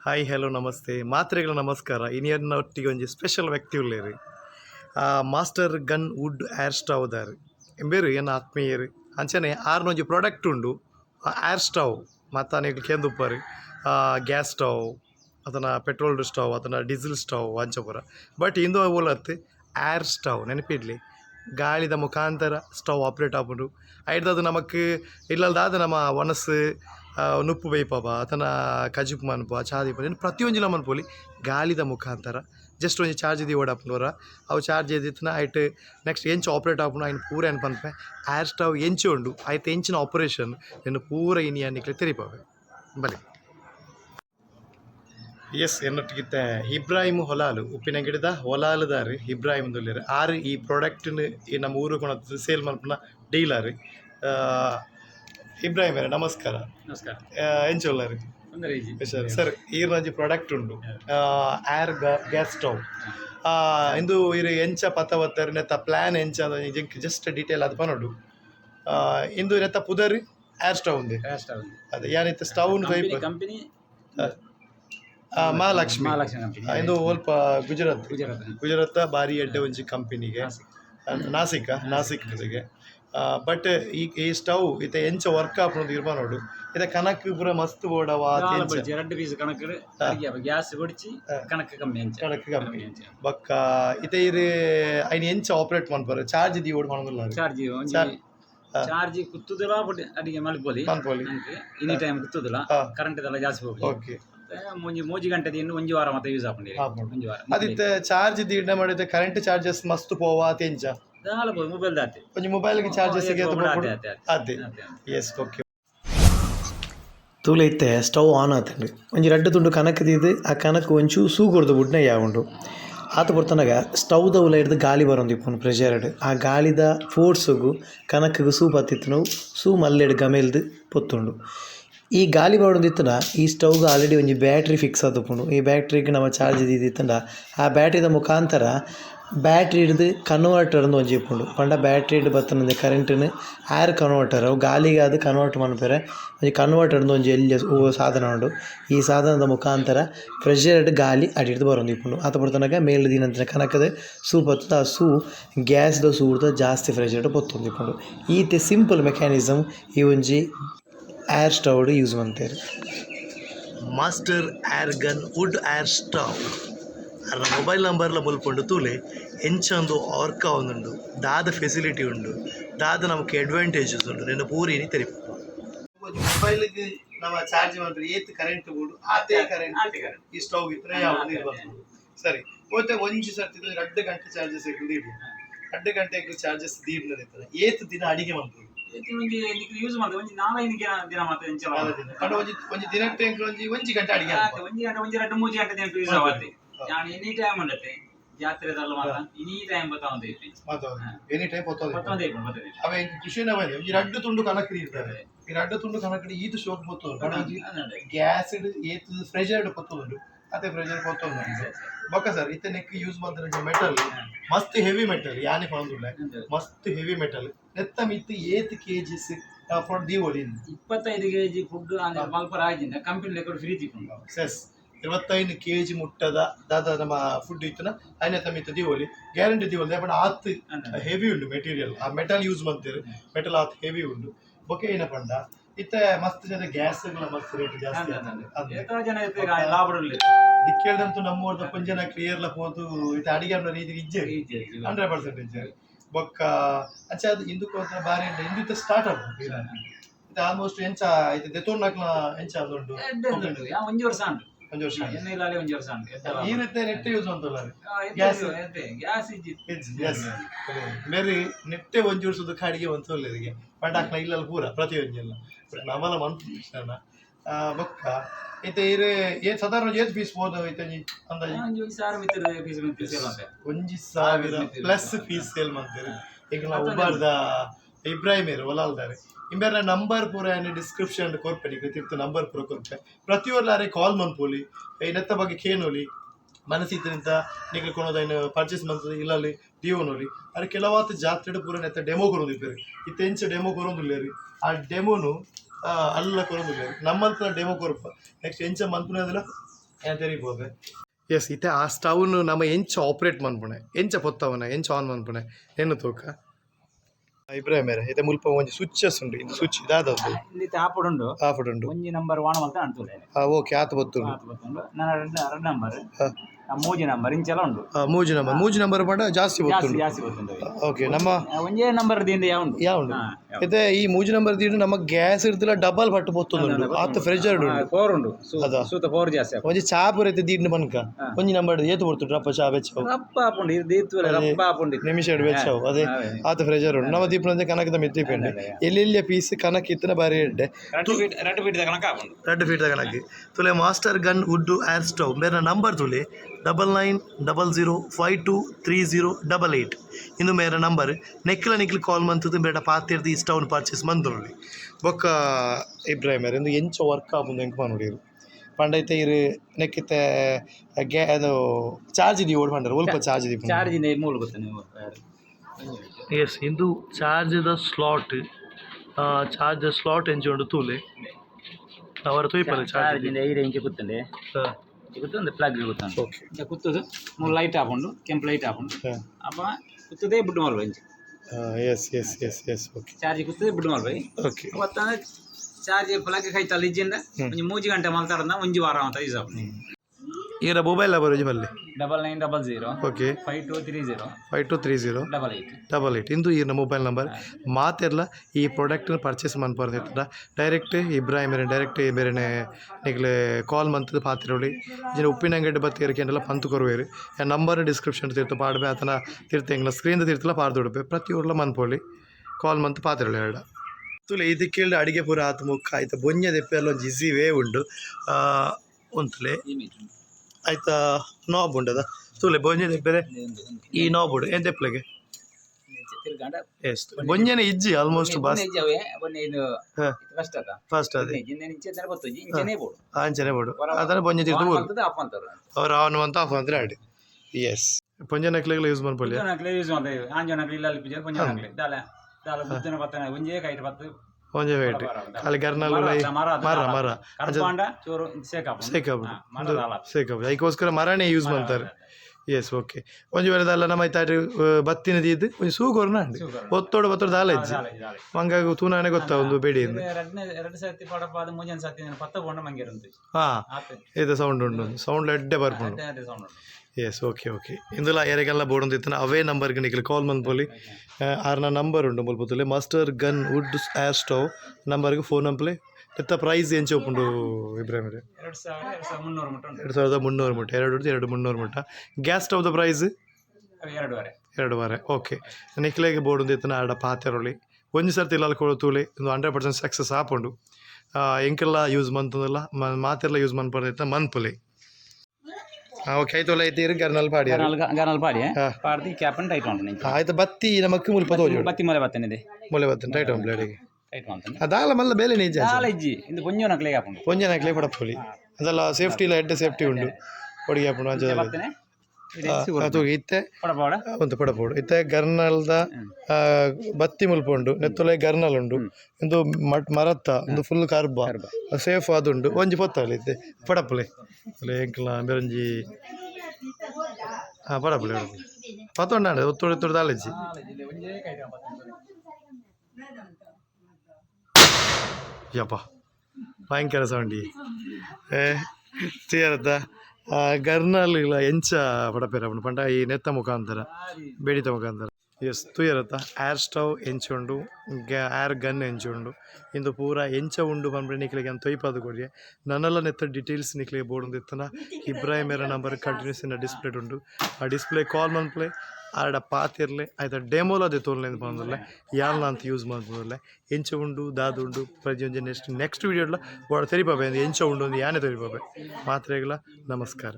Hi hello ನಮಸ್ತೆ. ಮಾತ್ರೆಗಳ ನಮಸ್ಕಾರ. ಇನಿಯನ್ನೊಟ್ಟಿಗೆ ಒಂಜಿ ಸ್ಪೆಷಲ್ ವ್ಯಕ್ತಿ ಉಳ್ಳೇರಿ master gun wood air stove ದಾರಿ. ಎಂಬೇರು ಏನು ಆತ್ಮೀಯರು? ಅಂಚನೆ ಆರ್ನೊಂಜಿ ಪ್ರಾಡಕ್ಟ್ ಉಂಡು. ಏರ್ ಸ್ಟವ್ ಮತ್ತು ನೀವು ಕೇಂದುಪ್ಪರು ಗ್ಯಾಸ್ ಸ್ಟವ್ ಅದನ್ನ ಪೆಟ್ರೋಲ್ ಸ್ಟವ್ ಅದನ್ನ ಡೀಸೆಲ್ ಸ್ಟವ್ ಅಂಚಪುರ ಬಟ್ ಇಂದು ಓಲತ್ತೆ ಏರ್ ಸ್ಟವ್ ನೆನಪಿಡ್ಲಿ. ಗಾಳಿದ ಮುಖಾಂತರ ಸ್ಟವ್ ಆಪ್ರೇಟ್ ಆಗ್ಬೋದು ಐಡ್ದದು ನಮಗೆ ಇಲ್ಲಲ್ದಾದ ನಮ್ಮ ಒನಸ್ ಆ, ನುಪ್ಪು ಬೇಯ್ಪವ ಅದನ್ನ ಕಜುಪ್ ಮನ್ಪ ಚಾದಿ ಪಂಪ ಪ್ರತಿಯೊಂಜಿಲ ಮನ್ಪೊಲಿ ಗಾಲಿದ ಮುಖಾಂತರ ಜಸ್ಟ್ ಒಂಜಿ ಚಾರ್ಜ್ ದಿ ಓಡಾಪುಂಡವರ ಅವು ಚಾರ್ಜ್ ಎದಿತ್ತಿನ ಐಟ್ ನೆಕ್ಸ್ಟ್ ಎಂಚ ಆಪ್ರೇಟ್ ಆಪ್ನು ಆಯ್ನ ಪೂರ ಏನು ಪನ್ಪೆ ಏರ್ ಸ್ಟವ್ ಎಂಚು ಉಂಡು ಐತೆ ಎಂಚಿನ ಆಪರೇಷನ್ ನಿನ್ನ ಪೂರ ಇನಿ ಅನ್ನಿಕ್ಲೆ ತೆರಿಪವೆ ಬಲಿ ಎಸ್ ಎನ್ನೊಟ್ಟಿಗಿತ್ತ ಇಬ್ರಾಹಿಮ್ ಹೊಲಾಲು, ಉಪ್ಪಿನ ಗಿಡದ ಹೊಲಾಲುದಾರು ಇಬ್ರಾಹಿಮ್ ದೊಲ್ಲಿರ ಆರು ಈ ಪ್ರಾಡಕ್ಟ್ನ ನಮ್ಮ ಊರು ಕೊಣ ಸೇಲ್ ಮನ್ಪನ ಡೀಲರ್ ಇಬ್ರಾಹಿಮ್ ಅವರೇ ನಮಸ್ಕಾರ. ನಮಸ್ಕಾರ. ಎಂಚೊಲ್ಲಾರು ಸರ್ ಈರ್ ನಂಜಿ ಪ್ರಾಡಕ್ಟ್ ಉಂಡು ಏರ್ ಗ್ಯಾಸ್ ಸ್ಟವ್ ಇಂದು ಇರು ಎಂಚ ಪತ್ತ ಬತ್ತಾರೆ ನೆತ್ತ ಪ್ಲಾನ್ ಎಂಚ ಜಸ್ಟ್ ಡೀಟೇಲ್ ಅದು ಪನೋಡು ಇಂದು ನೆತ್ತ ಪುದರ್ ಏರ್ ಸ್ಟವ್ ಉಂದು ಅದೇ ಯಾನಿತ್ತ ಸ್ಟವ್ ಕೈಪ್ ಕಂಪನಿ ಮಹಾಲಕ್ಷ್ಮಿ. ಇಂದು ಓಲ್ಪ ಗುಜರಾತ್ ಗುಜರಾತ್ ಗುಜರಾತ್ ಬಾರಿ ಎಡ್ಡೆ ಒಂಜಿ ಕಂಪನಿಗೆ ನಾಸಿಕ. ನಾಸಿಕ್ ಜೊತೆಗೆ ಬಟ್ ಈ ಈ ಸ್ಟವ್ ಇತ ಎಂಚ ವರ್ಕ್ ಆಪುಂಡು ಇರ್ಬಾನೋಡು. ಇದ ಕನಕ್ ಪೂರ ಮಸ್ತ್ ಓಡವ ಎಂಚ. ಎರಡು ಪೀಸ್ ಕಣಕ್ಕೆ ಗ್ಯಾಸ್ ಹೊಡಿಚಿ ಕನಕ್ ಕಮ್ಮಿ ಎಂಚ. ಕಣಕ್ ಕಮ್ಮಿ. ಬಕ್ಕ ಇತ ಇರೆ ಐನ್ ಎಂಚ ಆಪರೇಟ್ ಮಾಡ್ಬಾರ ಚಾರ್ಜ್ ದಿ ಓಡ್ ಮಾಡ್ಬಲ್ಲ ಚಾರ್ಜ್ ಒಂಜಿ ಚಾರ್ಜ್ ಕುತ್ತುದಿಲ್ಲ ಬಟ್ ಅಡಿಗೆ ಮಲ್ಪೊಲಿ ಮನ್ಪೊಲಿ ಎನಿ ಇನಿ ಟೈಮ್ ಕುತ್ತುದಿಲ್ಲ. ಕರೆಂಟ್ ಎಲ್ಲ ಜಾಸ್ತಿ ಹೋಗಿ ಓಕೆ ಮುಂಜಿ ಮೂಜಿ ಗಂಟೆ ಇನ್ನು ಒಂಜಿ ವಾರ ಮತ್ತೆ ಯೂಸ್ ಹಾಕೊಂಡು. ಒಂಜಿ ವಾರ. ಅದಿತ್ತ ಚಾರ್ಜ್ ದಿ ಇಡ್ನ ಮಾಡಿದ ಕರೆಂಟ್ ಚಾರ್ಜಸ್ ಮಸ್ತ್ ಪೋವಾ ಎಂಚ. ದಾಲ ಮೊಬೈಲ್ ದಾತೆ ಮೊಬೈಲ್ಗೆ ಅದೇ. ಎಸ್ ಓಕೆ ತೂಲೈತೆ ಸ್ಟವ್ ಆನ್ ಆತಂಡು ಒಂಜಿ ರಡ್ಡು ತುಂಡು ಕನಕ್ ದೀದು ಆ ಕನಕ ಒಂಚೂ ಸೂ ಕೊರ್ದು ಬುಡ್ನ ಯಾವುಂಡು ಆತ ಬರ್ತನಾಗ ಸ್ಟವ್ದ ಉಲ ಹಿಡ್ದು ಗಾಳಿ ಬರೋಂದಿಪ್ಪುಂಡು ಪ್ರೆಷರ್ಡ್ ಆ ಗಾಳಿದ ಫೋರ್ಸುಗು ಕನಕಗೂ ಸೂ ಬತ್ತಿತ್ತು ನಾವು ಸೂ ಮಲ್ಲೆಡ್ ಗಮೆಲ್ದು ಪೊತ್ತುಂಡು. ಈ ಗಾಳಿ ಬರೋದಿತ್ತನ ಈ ಸ್ಟವ್ಗೆ ಆಲ್ರೆಡಿ ಒಂಜಿ ಬ್ಯಾಟ್ರಿ ಫಿಕ್ಸ್ ಆದುಪ್ಪುಂಡು ಈ ಬ್ಯಾಟ್ರಿಗೆ ನಮ್ಮ ಚಾರ್ಜ್ ಇದ್ದಿತ್ತಂಡ ಆ ಬ್ಯಾಟ್ರಿದ ಮುಖಾಂತರ ಕನ್ವರ್ಟರ್ ಅಂದು ಒಂಜಿ ಇಪ್ಪುಂಡು. ಪಂಡ ಬ್ಯಾಟ್ರಿ ಹಿಡ್ದು ಕರೆಂಟ್ ನ್ ಏರ್ ಕನ್ವರ್ಟರ್ ಅವು ಗಾಳಿಗೆ ಅದು ಕನ್ವರ್ಟ್ ಮನ್ಪೆರೆ ಒಂಜಿ ಕನ್ವರ್ಟರ್ ಅಂದು ಒಂಜಿ ಎಲ್ಲಿ ಓ ಸಾಧನ ಉಂಡು. ಈ ಸಾಧನದ ಮುಖಾಂತರ ಪ್ರೆಷರ್ಡ್ ಗಾಳಿ ಅಡಿಡ್ದು ಬರೋದು ಇಪ್ಪುಂಡು. ಆತ ಬರ್ತನಾಗ ಮೇಲ್ ದಿನಂತಿನ ಕನಕದ ಸೂ ಬತ್ತದ ಆ ಸೂ, ಗ್ಯಾಸ್ದ ಸೂಡ್ದ ಜಾಸ್ತಿ ಪ್ರೆಷರ್ಡ್ ಪೊತ್ತೊಂದು ಇಪ್ಪುಂಡು. ಈತೆ ಸಿಂಪಲ್ ಮೆಕ್ಯಾನಿಸಮ್ ಈ ಒಂಜಿ ಏರ್ ಸ್ಟವ್ಡ್ ಯೂಸ್ ಮಾಡ್ತಾರೆ master air gun wood air stove ಅರ್ನ mobile ನಂಬರ್ಲ ಮುಲ್ಪುಂಡು ತೂಲೆ ಎಂಚಂದು ಅವರ್ಕ ಒಂದುಂಡು ದಾದ ಫೆಸಿಲಿಟಿ ಉಂಡು ದಾದ ನಮಗೆ ಅಡ್ವಾಂಟೇಜಸ್ ಉಂಡು ನಿನ್ನ ಪೂರಿನಿ ತೆರಿಪ. ಮೊಬೈಲ್ಗೆ ನಮ್ಮ ಚಾರ್ಜ್ ಮಾಡಿದ್ರೆ ಏತ್ ಕರೆಂಟ್ ಬೋಡು ಆತೆ ಕರೆಂಟ್. ಈ ಸ್ಟವ್ ಇದ್ರೆ ಯಾವುದು ಇರ್ಬಾರ್ದು ಸರಿ ಮತ್ತೆ ಒಂಜಿ ಸರ್ತಿ ಇದ್ರೆ ಎರಡು ಗಂಟೆ ಚಾರ್ಜಸ್ ಇಟ್ಟು ಇಡು ಗಂಟೆ ಗಂಟೆಗೆ ಚಾರ್ಜಸ್ ದೀರ್ನದ ಇರ್ತದೆ ಏತ್ ದಿನ ಅಡಿಗೆ ಮಾಡ್ಬೋದು. ಒಂಜಿ ಯೂಸ್ ಮಾಡ್ತೀವಿ. ಒಂಜಿ ನಾಲ್ಕೈದು ದಿನ ಮತ್ತೆ ಎಂಚಲ ನಾಲ್ಕು ದಿನ. ಕಡ ಒಂಜಿ ಒಂಜಿ ದಿನಕ್ಕೆ ಒಂಜಿ ಒಂಜಿ ಗಂಟೆ ಅಡಿಗೆ ಆತ ಒಂಜಿ ಗಂಟೆ ಒಂಜಿ ಎರಡು ಮೂಜಿ ಗಂಟೆ ನೆನಪು ಯೂಸ್ ಆಗುತ್ತೆ. ಎನಿ ಟೈಮ್ ಉಂಡತೆ ಜಾತ್ರೆದಲ್ಲ ಮಾತ್ರ. ಎನಿ ಟೈಮ್ ಇರ್ತೀನಿ ಎನಿ ಟೈಮ್ ಅವೆ ಖುಷಿನ ಬಂದೆ ಈ ರಡ್ಡು ತುಂಡು ಕನಕಡಿ ಇರ್ತಾರೆ. ಈ ರಡ್ಡು ತುಂಡು ಕನಕಡಿ ಈದು ಶೋಕ್ ಬರ್ತದೆ ಗ್ಯಾಸ್ ಏತ್ ಪ್ರೆಷರ್ಡ್ ಪತ್ತುಂಡು ಅದೇ ಪ್ರೆಷರ್ ಪತ್ತುಂಡು ಬೊಕ್ಕ ಸರ್ ಇತ್ತೆ ನೆಕ್ ಯೂಸ್ ಮಾಡಿದ್ರೆ ಮೆಟಲ್ ಮಸ್ತ್ ಹೆವಿ ಮೆಟಲ್ ಯಾನೆ ಪಂದುಲ್ಲ ಮಸ್ತ್ ಹೆವಿ ಮೆಟಲ್ ನೆತ್ತ ಮಿತ್ತು ಏತ್ ಕೆಜಿಸ್ ಫ್ರಮ್ ದೀವೋಲಿ ಇಪ್ಪತ್ತೈದು ಕೆಜಿ ಫುಡ್ ಮಲ್ಪರ ಆಗಿಂದ ಕಂಪನಿ ಲೆಕ್ಕ ಫ್ರೀ ತಿಕ್ಕೊಂಡು. ಸೆಸ್ ಇವತ್ತೈದು ಕೆ ಜಿ ಮುಟ್ಟದ ದಾದ ನಮ್ಮ ಫುಡ್ ಇತ್ತನ ಐನ ತಮಿತ ದೀವಲಿ ಗ್ಯಾರಂಟಿ ದೀವಲಿ ಬಟ್ ಆತ್ ಹೆವಿ ಉಂಡು ಮೆಟೀರಿಯಲ್ ಆ ಮೆಟಲ್ ಯೂಸ್ ಮಾಡ್ತೀರಿ ಮೆಟಲ್ ಆತ್ ಹೆವಿ ಉಂಡು ಬೊಕೆ ಏನ ಪಂಡ ಇತ್ತ ಮಸ್ತ್ ಜನ ಗ್ಯಾಸ್ ಮಸ್ತ್ ರೇಟ್ ಜಾಸ್ತಿ ಅದೇ ದಿಕ್ಕೇಳ್ದಂತೂ ನಮ್ಮೂರ್ದ ಪಂಜನ ಕ್ಲಿಯರ್ ಹೋದು ಇತ್ತ ಅಡಿಗೆ ಅನ್ನೋ ರೀತಿ ಇಜ್ಜೆ. Hundred percent ಇಜ್ಜೆ. ಬೊಕ್ಕ ಅಂಚ ಅದು ಇಂದುకు ಒಂಥರ ಬಾರಿ ಉಂಟು. ಇತ್ತ ಸ್ಟಾರ್ಟ್ ಇದು ಆಲ್ಮೋಸ್ಟ್ ಎಂಚ ಇದು ದೆತೋರ್ನಾಕ್ಲ ಎಂಚ ಅದುಂಟು ಒಂಜಿ ವರ್ಷ ಉಂಟು. ಒಂದು ವರ್ಷ ಎಣ್ಣೆ ಇಲ್ಲಾಲೆ ಒಂಜಿ ವರ್ಷ ಉಂಟು. ಈ ರೀತಿ ನೆಟ್ಟೆ ಯೂಸ್ ಅಂತಲ್ಲ ಗ್ಯಾಸ್ ಗ್ಯಾಸ್ ಮೇರಿ ನೆಟ್ಟೆ ಒಂಜಿ ವರ್ಷದ ಕಾಡಿಗೆ ಒಂದು ಬಟ್ ಹಾಕ್ಲ ಇಲ್ಲಲ್ಲ ಪೂರ ಪ್ರತಿ ಒಂಜೆಲ್ಲ ನಮಲ ಮಂತ್ ಇಷ್ಟನ ಬೊಕ್ಕ. ಇತ್ತೆ ಇರೆ ಏ ಸಾಧಾರಣ ಏತ್ ಫೀಸ್ ಬೋದು ಐತೆ ಅಂದಾಜು? ಒಂಜಿ ಸಾವಿರ ಮಿತ್ರ ಅಂತೆ ಒಂಜಿ ಸಾವಿರ ಪ್ಲಸ್ ಫೀಸ್ ಸೇಲ್ ಮಾಡ್ತೀರಿ ಈಗ ನಾವು ಉಬಾರ್ದ ಇಬ್ರಾಹಿಮ್ ಇರು ಒಲಾಲ್ದಾರೆ ಇಂಬೆರ್ನ ನಂಬರ್ ಪೂರ ಏನು ಡಿಸ್ಕ್ರಿಪ್ಷನ್ ಕೊರ್ಪೆ ನಿಮಗೆ ತಿರ್ತು ನಂಬರ್ ಪೂರ ಕೊರ್ಪೆ ಲಾರೆ ಕಾಲ್ ಮನ್ಪೋಲಿ ಈ ನೆತ್ತ ಬಗ್ಗೆ ಕೇನೋಲಿ ಮನಸ್ಸಿದ್ರಿಂದ ನಿಮಗೆ ಕೊನೋದೈನು ಪರ್ಚೇಸ್ ಮಾಡ್ತದೆ ಇಲ್ಲಲ್ಲಿ ದಿಯೋನೋಲಿ ಅದು ಕೆಲವಾತು ಜಾತ್ರೆ ಪೂರ ನೆತ್ತ ಡೆಮೋ ಕೊರೋದಿಪ್ಪೇರಿ ಇತ್ತ ಎಂಚ ಡೆಮೋ ಕೊರೊಂದುಲ್ಲೇರಿ ಆ ಡೆಮೋನು ಅಲ್ಲ ನಮ್ಮ ನಮ್ಮಂತ ಡೆಮೋ ಕೊರಪ್ಪ ನೆಕ್ಸ್ಟ್ ಎಂಚ ಮಂತ್ನದಿಲ್ಲ ಎಸ್ ಇತ್ತೆ ಆ ಸ್ಟವ್ನು ನಮ್ಮ ಎಂಚ ಆಪ್ರೇಟ್ ಮನ್ಪುಣೆ ಎಂಚ ಪೊತ್ತವನ ಎಂಚ ಆನ್ ಮನ್ಪುಣೆ ಏನು ತೂಕ? ಇಬ್ರಾಹಿಂ ಮೇರೆ ಇದೆ ಮುಲ್ಪ ಒಂಜಿ ಸ್ವಿಚಸ್ ಉಂಡು ಇದು ಸ್ವಿಚ್ ಇದಾದದ್ದು ಇಲ್ಲಿ ತಾಪುಡುಂಡು ಆಫ್ ಉಂಡು ಒಂಜಿ ನಂಬರ್ ವಾಣ ಮಲ್ತ ಅಂಟುಲೆ ಓಕೆ ಆತ ಬತ್ತುಂಡು ನಾನು ಎರಡು ಎರಡು ನಂಬರ್ ಹಾ. ಮೂಜಿ ನಂಬರ್ ಇಂಚೆಲ್ಲ ಉಂಟು. ಮೂಜಿ ನಂಬರ್. ಮೂಜಿ ನಂಬರ್ ಪಂಡ ಜಾಸ್ತಿ ಜಾಸ್ತಿ ಜಾಸ್ತಿ ಗೊತ್ತುಂಟು ಓಕೆ ನಮ್ಮ ಒಂದೇ ನಂಬರ್ ದಿಂದ ಯಾವ ಉಂಟು? ಯಾ ಉಂಡು ಇತ್ತೆ ಈ ಮೂಜಿ ನಂಬರ್ ದಿಂದ ನಮ್ಮ ಗ್ಯಾಸ್ ಇರ್ತಿಲ್ಲ ಡಬಲ್ ಪಟ್ಟು ಪೊತ್ತೊಂದುಂಡು ಆತ ಫ್ರಿಜರ್ ಉಂಡು ಫೋರ್ ಉಂಟು. ಸೂ- ಅದಾ? ಸೂತ ಫೋರ್ ಜಾಸ್ತಿ ಆಗ್ತದೆ. ಒಂಜಿ ಚಾಪುರ ಎತ್ತೆ ದೀಡ್ನ ಬನ್ಕ. ಒಂಜಿ ನಂಬರ್ ಏತು ಬರ್ತುಂಡು ಅಪ್ಪ ಚಾ ಬೆಚ್ಚವು ರಪ್ಪ ಆಪುಂಡು ಇದು ದೀತ್ವಲ್ಲ ರಪ್ಪ ಆಪುಂಡು ನಿಮಿಷ ಇಡು ಬೆಚ್ಚವು ಅದೇ ಆತ ಫ್ರಿಜರ್ ಉಂಡು ನಮ್ಮ ದೀಪಲ ಒಂದೇ ಕನಕದ ಮೆತ್ತಿಪೆಂಡೆ ಎಲ್ಲೆಲ್ಲ ಪೀಸ್ ಕನಕ ಇತ್ತಿನ ಬಾರಿ ಇಡ್ಡೆ ರಟ್ಟು ಫೀಟ್ ರಟ್ಟು ಫೀಟ್ ದ ತಗೊಳಕ್ಕೆ ಆಪುಂಡು ರಡ್ಡು ಫೀಟ್ ದ ತಗಲಾಕಿ ತುಲೆ master gun wood air stove ಬೇರೆ number ತುಲೆ. Double nine double zero five two three zero double eight ಇಂದು ಮೇರ ನಂಬರ್ ನೆಕ್ಲ ನಿಕ್ಲು ಕಾಲ್ ಮಂತದ್ದು ಬೇಡ ಪಾತೆರ್ದು ಇಷ್ಟ ಅವ್ನು ಪರ್ಚೇಸ್ ಮಂದೊಳ್ಳಿ ಬೊಕ್ಕ ಇಬ್ರಾಹಿಮ್ ಮೇರೆ ಇಂದು ಎಂಚ ವರ್ಕ್ ಆಪುಂದು ಎಂಕ್ ಮನೋಡಿರು ಪಂಡೈತೆ ಇರು ನೆಕ್ಕಿತ ಗ್ಯಾ ಅದು ಚಾರ್ಜ್ ದಿ ಓಡ್ ಪಂಡರು ಒಲ್ಪ ಚಾರ್ಜ್ ದಿ ಚಾರ್ಜ್ ಎಸ್ ಇಂದು ಚಾರ್ಜ್ ಚಾರ್ಜ್ದ ಸ್ಲಾಟ್ ಚಾರ್ಜ್ ದ ಸ್ಲಾಟ್ ಎಂಚ ಉಂಡು ತೂಲೆ. ಅವರ ತೂಯ್ಪಲ್ಲ ಚಾರ್ಜ್ ಐದು ಎಂಚ ಕೂತಂಡೆ ಹಾಂ. ಗೊತ್ತಂಡೆ ಗೊತ್ತಂದು ಪ್ಲಗ್ ಗೊತ್ತಂಡು ಓಕೆ ಇಂದ ಕುತ್ತದು ಮೂರು ಲೈಟ್ ಆಪುಂಡು ಕೆಂಪು ಲೈಟ್ ಆಪುಂಡು ಅಪ್ಪ ಕುತ್ತದೇ ಬಿಟ್ಟು ಮಲ್ವ ಇಂಚು yes yes yes yes okay charge ಕುತ್ತದೇ ಬಿಟ್ಟು ಮಲ್ವ ಓಕೆ ಅವತ್ತಂದ್ರೆ ಚಾರ್ಜ್ ಪ್ಲಗ್ ಕೈ ತಲಿಜ್ಜಿಂದ ಒಂಜಿ ಮೂಜಿ ಗಂಟೆ ಮಲ್ತಾಡಂದ ಒಂಜಿ ವಾರ ಅಂತ ಯೂಸ್ ಆಪುಂಡು ಈಗ ಮೊಬೈಲ್ ನಂಬರ್ ನಿಮ್ಮಲ್ಲಿ double nine double zero okay five two three zero five two three zero double eight double eight ಇಂದು ಈ ಮೊಬೈಲ್ ನಂಬರ್ ಮಾತೆಲ್ಲ ಈ ಪ್ರಾಡಕ್ಟ್ನ ಪರ್ಚೇಸ್ ಮಾಡ್ಬಾರ್ದು ಡೈರೆಕ್ಟ್ ಇಬ್ರಾಹಿಮ್ ಮೇರೆ ಡೈರೆಕ್ಟ್ ಬೇರೆನೆ ನಿಗ್ಲೆ ಕಾಲ್ ಮಂತದ ಪಾತಿರೋಳಿ ಜನ ಉಪ್ಪಿನಂಗಡ್ಡೆ ಬತ್ತಿ ಎರಕೆಂಡೆಲ್ಲ ಪಂತು ಕೊರುವೇರು ಆ ನಂಬರ್ ಡಿಸ್ಕ್ರಿಪ್ಷನ್ ತಿರ್ತು ಪಾಡ್ಬೆ ಆತನ ತಿರ್ತೆ ಹೆಂಗ್ಲ ಸ್ಕ್ರೀನ್ ತಿರ್ತಲ್ಲ ಪಾಡ್ದೊಡ್ಬೆ ಪ್ರತಿ ಊರ್ಲ ಮನ್ಪೊಳ್ಳಿ ಕಾಲ್ ಮಂತ್ ಪಾತಿರೋಳಿ ಎರಡ ತುಲೆ ಇದಕ್ಕೆ ಅಡಿಗೆ ಪೂರ ಆತ ಮುಖ. ಆಯ್ತು ಬೊಂಜ ದೆಪ್ಪೆ ಎಲ್ಲ ಒಂದು ಇಸಿ ವೇ ಉಂಡು ಆ, ಒಂತಲೆ ಆಯ್ತಾ? ನೋಬ್ ಉಂಡದ ತುಲೆ ಬೊಂಜನೆ ಬೇರೆ? ಈ ನೋಬ್ ಉಂಡು ಎಂತ ಎಸ್ ಬೊಂಜನೆ ಇಜ್ಜಿ ಆಲ್ಮೋಸ್ಟ್ ಬಾಸ್. ಫಸ್ಟ್ ಅದ. ಇಂಚೆನೇ ಬೋಡು ಅದನ್ನ ಬೊಂಜೆ ತಿರ್ದು ಬೋಡು ಅವ್ರು ಆನ್ ಅಂತ ಆಫ್ ಅಂದ್ರೆ ಆಡಿ. ಎಸ್ ಪೊಂಜೆ ನಕ್ಲೆಗಳ ಯೂಸ್ ಮಾಡ್ಕೊಳ್ಳಿ ನಕ್ಲೆ ಯೂಸ್ ಮಾಡ್ತೇವೆ. ನಕ್ಲೆ ಇಲ್ಲ ಪಿಜರ್ ಕೊಂಚ ನಕ್ಲೆ. ದಾಲ ದಾಲ ಬುದ್ಧನ ಪತ್ತನ ಒಂಜೇ ಕೈಟ್ ಪತ್ತು ಒಂಜೆ ವೇಟ್ ಅಲ್ಲಿ ಗರ್ನಲ್ ಮರ ಮರ ಸೇಕಾಪ ಮರ ಅದಕ್ಕೋಸ್ಕರ ಮರನೇ ಯೂಸ್ ಮಾಡ್ತಾರೆ. ಎಸ್ ಓಕೆ ಒಂಜಿ ವೇಳೆ ದಾಲ ನಮ್ಮ ಬತ್ತಿ ಬತ್ತಿನ ದೀದ್ ಒಂಜಿ ಸೂಗೋರ್ನ ಅಂಡಿ. ಒತ್ತೋಡು ಒತ್ತೋಡ ದಾಲ ಇಜ್ಜಿ ಮಂಗಾಗ ತೂನಾನೆ ಗೊತ್ತಾ ಒಂದು ಬೇಡಿ ಎಂದು ಹಾ. ಇದು ಸೌಂಡ್ ಉಂಡು ಸೌಂಡ್ ಎಡ್ಡೆ ಬರ್ಪುಂಡು ಎಸ್ ಓಕೆ ಓಕೆ ಇಂದುಲ ಯಾರಿಗೆಲ್ಲ ಬೋರ್ಡ್ ಒಂದಿತ್ತನ ಅವೇ ನಂಬರ್ಗೆ ನಿಖಿಲ್ ಕಾಲ್ ಮಂದ್ಪೊಲಿ ಆರ್ನ ನಂಬರ್ ಉಂಡು ಮುಲ್ಪುತ್ತಲೆ master gun wood air stove ನಂಬರ್ಗೆ ಫೋನ್ ನಂಪಲೆ ಎತ್ತ ಪ್ರೈಸ್ ಎಂಚ ಒಪ್ಪುಂಡು ಇಬ್ರಾಹಿಮ್ ಎರಡು ಸಾವಿರದ ಮುನ್ನೂರು ಮುಟ್ಟ ಎರಡು ಹಿಡಿದು ಎರಡು ಮುನ್ನೂರು ಮುಟ್ಟ. ಗ್ಯಾಸ್ ಸ್ಟವ್ದ ಪ್ರೈಸ್ ಎರಡು ವಾರ ಓಕೆ ನಿಖಿಲೆಗೆ ಬೋರ್ಡ್ ಒಂದಿತ್ತನ ಆಡ ಪಾತೆರೊಳಿ ಒಂಜಿ ಸರ್ತಿ ಇಲ್ಲ ಕೊಡತೂಲಿ ಒಂದು ಹಂಡ್ರೆಡ್ ಪರ್ಸೆಂಟ್ ಸಕ್ಸಸ್ ಆಪುಂಡು ಎಂಕೆಲ್ಲ ಯೂಸ್ ಮಂತಂದಲ್ಲ ಮಾತೆಲ್ಲ ಯೂಸ್ ಮನ್ಪರ್ದೈತ ಮನ್ಪುಲಿ ಓಕೆ ಆಯ್ತು ಐತಿ ಗರ್ನಲ್ ಪಾಡಿ ಗನಲ್ ಗನಲ್ ಪಾಡಿ ಹಾ. ಪಾಡ್ದಿ ಕ್ಯಾಪನ್ ಟೈಟ್ ಉಂಟು ನಿಂಗೆ ಆಯ್ತು ಬತ್ತಿ ನಮಕ್ ಮುಲ್ಪ ತೋಜೋಡು ಬತ್ತಿ ಮಲೆ ಬತ್ತನಿದೆ ಮೊಲೆ ಬತ್ತನ್ ಟೈಟ್ ಒಂದು ಪ್ಲೇಡಿಗೆ ಟೈಟ್ ಮಾಡ್ತಾನೆ ಅದಾಲ ಮಲ್ಲ ಬೇಲೆ ನಿಜ ನಾಲ ಇಜ್ಜಿ ಇಂದು ಕೊಂಚ ನಕ್ಲೆಗೆ ಹಾಕೊಂಡು ಒಂಜನ ಹಾಕ್ಲಿ ಪಡಪ್ಪುಲಿ ಅದೆಲ್ಲ ಸೇಫ್ಟಿ ಇಲ್ಲ ಎಡ್ಡೆ ಸೇಫ್ಟಿ ಉಂಡು ಒಡಿಗೆ ಹಾಪುಂಡು ಅಂಚದಲ್ಲಿ ಬರ್ತೇನೆ ಅದು ಇತ್ತೆ ಪಡಪಾಡ ಒಂದು ಪಡಪೋಡು ಇತ್ತೆ ಗರ್ನಲ್ದ ಆ, ಬತ್ತಿ ಮುಲ್ಪ ಉಂಡು ನೆತ್ತೊಲೆ ಗರ್ನಲ್ ಉಂಡು. ಒಂದು ಮಟ್ ಮರತ್ತ ಒಂದು ಫುಲ್ ಕಾರ್ಬ. ಸೇಫ್ ಅದುಂಡು ಒಂಜಿ ಪೊತ್ತಲಿ ಇತ್ತೆ ಪಡಪ್ಪಲೆ ಅಲ್ಲ ಎಂಕ್ಲ ಬೇರೊಂಜಿ. ಹಾಂ ಪಡಪ್ಪಲೆ ಪತ್ತೊಂಡ ಒತ್ತೊಡು ಒತ್ತೊಡು ದಾಲೆಜ್ಜಿ ಯಪ್ಪ ಭಯಂಕರ ಸೌಂಡಿ. ಏ ಚೇರತ್ತ ಗರ್ನಲ್ ಎಂಚ ಪಡಪೇರ ಅವನು ಪಂಡ ಈ ನೆತ್ತ ಮುಖಾಂತರ ಬೇಡಿತ ಮುಖಾಂತರ ಎಸ್ ಇರುತ್ತೆ ಏರ್ ಸ್ಟವ್ ಎಂಚುಂಡು ಗ್ಯಾ ಏರ್ ಗನ್ ಎಂಚುಂಡು ಇಂದು ಪೂರ ಎಂಚ ಉಂಡು ಬಂದ್ರೆ ನಿಕ್ಲಿಗೆ ಅಂತ ತೊಯ್ಪಾದು ಕೊಡಿ ನನ್ನೆಲ್ಲ ನೆತ್ತ ಡೀಟೇಲ್ಸ್ ನಿಕ್ಲಿಗೆ ಬೋರ್ಡ್ ಇತ್ತನ. ಇಬ್ರಾಹಿಂ ಮೇರ ನಂಬರ್ ಕಂಟಿನ್ಯೂಸ್ ಇನ್ನ ಡಿಸ್ಪ್ಲೇ ಉಂಡು ಆ ಡಿಸ್ಪ್ಲೇ ಕಾಲ್ ಮನ್ಪ್ಲೇ ಆಡ ಪಾತಿರ್ಲೆ ಆಯ್ತಾ ಡೆಮೋಲ ಅದೇ ತೋರ್ಲೆ ಬಂದಲ್ಲ ಯಾಲ್ನ ಅಂತ ಯೂಸ್ ಮಾಡ್ಬೋದಲ್ಲ. ಎಂಚ ಉಂಡು, ದಾದು ಉಂಡು, ಪ್ರತಿಯೊಂದು ನೆಕ್ಸ್ಟ್ ನೆಕ್ಸ್ಟ್ ವೀಡಿಯೋಡ್ಲ ಒಳ ತೆರಿಪಾಬೆ ಎಂಚ ಉಂಡು ಒಂದು ಯಾನೆ ತೆರಿಬಾಬೆ. ಮಾತ್ರೆಗಳ ನಮಸ್ಕಾರ.